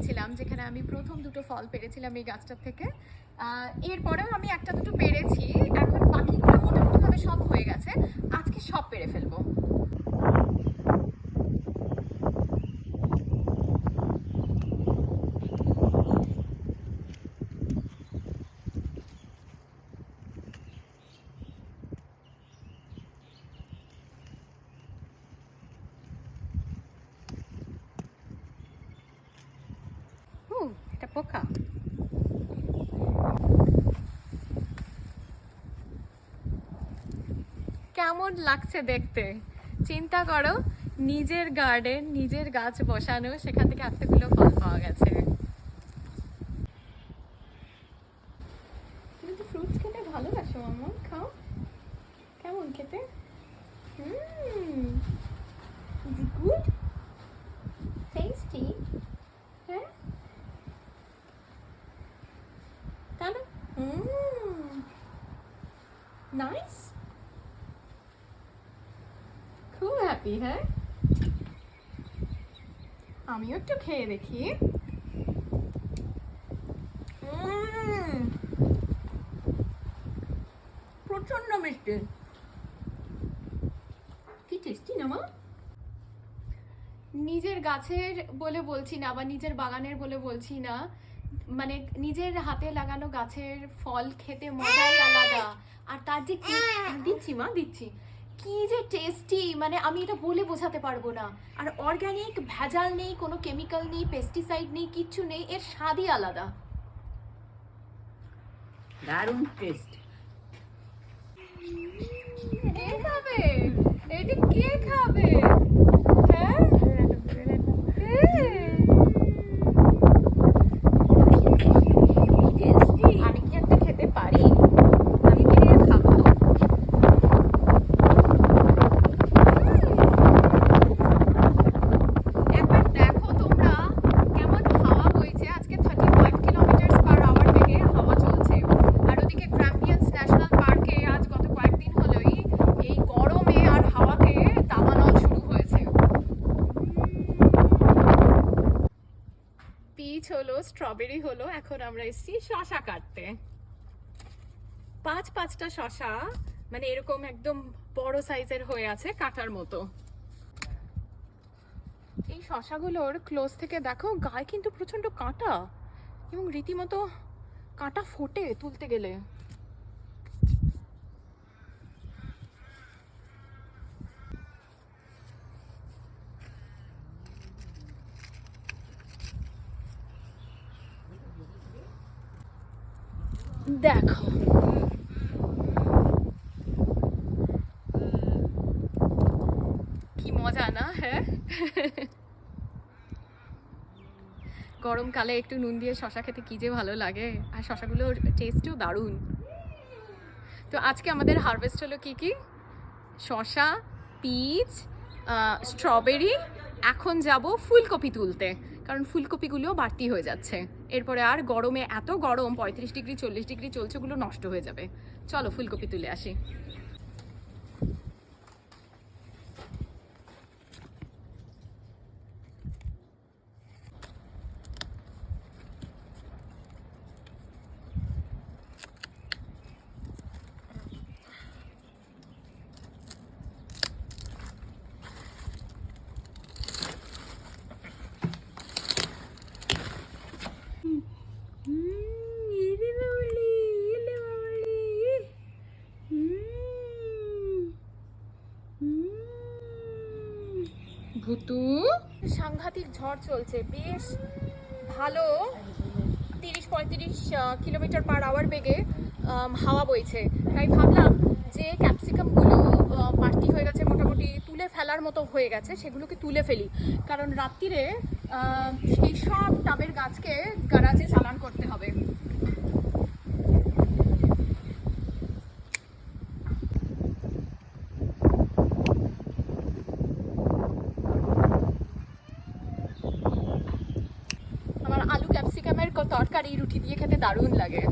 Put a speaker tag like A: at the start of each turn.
A: দিয়েছিলাম যেখানে আমি প্রথম দুটো ফল পেরেছিলাম এই গাছটার থেকে। এরপরেও আমি একটা দুটো পেরেছি। এখন বাকিগুলো মোটামুটিভাবে সব হয়ে গেছে আজকে সব পেরে ফেলব হুম পোকা কেমন লাগছে দেখতে? চিন্তা করো, নিজের গার্ডেন নিজের গাছ বসানো, সেখান থেকে এতগুলো ফল পাওয়া গেছে। তুমি তো ফ্রুটস খেতে ভালোবাসো, মামা। খাও। কেমন খেতে? হুম। গুড টেস্টি হ্যাঁ হুম নাইস খুব হ্যাপি হ্যাঁ আমিও একটু খেয়ে দেখি। উম, প্রচণ্ড মিষ্টি। কি টেস্টি না মা? নিজের গাছের বলে বলছি না বা নিজের বাগানের বলে বলছি না। মানে নিজের হাতে লাগানো গাছের ফল খেতে মজাই আলাদা। আর তার যে দিচ্ছি মা দিচ্ছি। কি যে টেস্টি মানে আমি এটা বলে বোঝাতে পারব না। আর অর্গানিক ভেজাল নেই কোনো কেমিক্যাল নেই পেস্টিসাইড নেই কিচ্ছু নেই এর স্বাদই আলাদা।
B: দারুণ টেস্ট
A: কে খাবে? এটা কে খাবে হ্যাঁ আমি কি একটা খেতে পারি আমি কি এটা খাব একবার দেখো তোমরা কেমন হাওয়া বইছে আজকে thirty five kilometre per hour বেগে হাওয়া চলছে আর ওদিকে গ্র্যাম্পিয়ান্স ন্যাশনাল পার্কে আজ গত কয়েকদিন হলোই এই গরমে আর হাওয়াতে দাবানল শুরু হয়েছে পিচ হলো স্ট্রবেরি হলো, এখন আমরা এসেছি শশা কাটতে। পাঁচ পাঁচটা শশা মানে এরকম একদম বড় সাইজের হয়ে আছে কাটার মতো। এই শশাগুলোর ক্লোজ থেকে দেখো, গায়ে কিন্তু প্রচণ্ড কাঁটা, এবং রীতিমতো কাঁটা ফোটে তুলতে গেলে। দেখো। কি মজা, না? হ্যাঁ? গরমকালে একটু নুন দিয়ে শশা খেতে কি যে ভালো লাগে। আর শশাগুলোর টেস্টও দারুণ। তো আজকে আমাদের হারভেস্ট হলো কি কি? শশা পিচ স্ট্রবেরি এখন যাব ফুলকপি তুলতে। কারণ ফুলকপিগুলোও বাড়তি হয়ে যাচ্ছে। এরপরে আর গরমে এত গরম, পঁয়ত্রিশ ডিগ্রি, চল্লিশ ডিগ্রি, চলছে ওগুলো নষ্ট হয়ে যাবে। চলো ফুলকপি তুলে আসি। ভুতু। সাংঘাতিক ঝড় চলছে, বেশ ভালো। তিরিশ পঁয়ত্রিশ কিলোমিটার পার আওয়ার বেগে হাওয়া বইছে। তাই ভাবলাম যে ক্যাপসিকামগুলো বাড়তি হয়ে গেছে মোটামুটি, তুলে ফেলার মতো হয়ে গেছে, সেগুলোকে তুলে ফেলি। কারণ রাত্রিরে সেই সব টাবের গাছকে গারাজে চালান করতে হবে আমার আলু ক্যাপসিকামের ক- তরকারি রুটি দিয়ে খেতে দারুণ লাগে।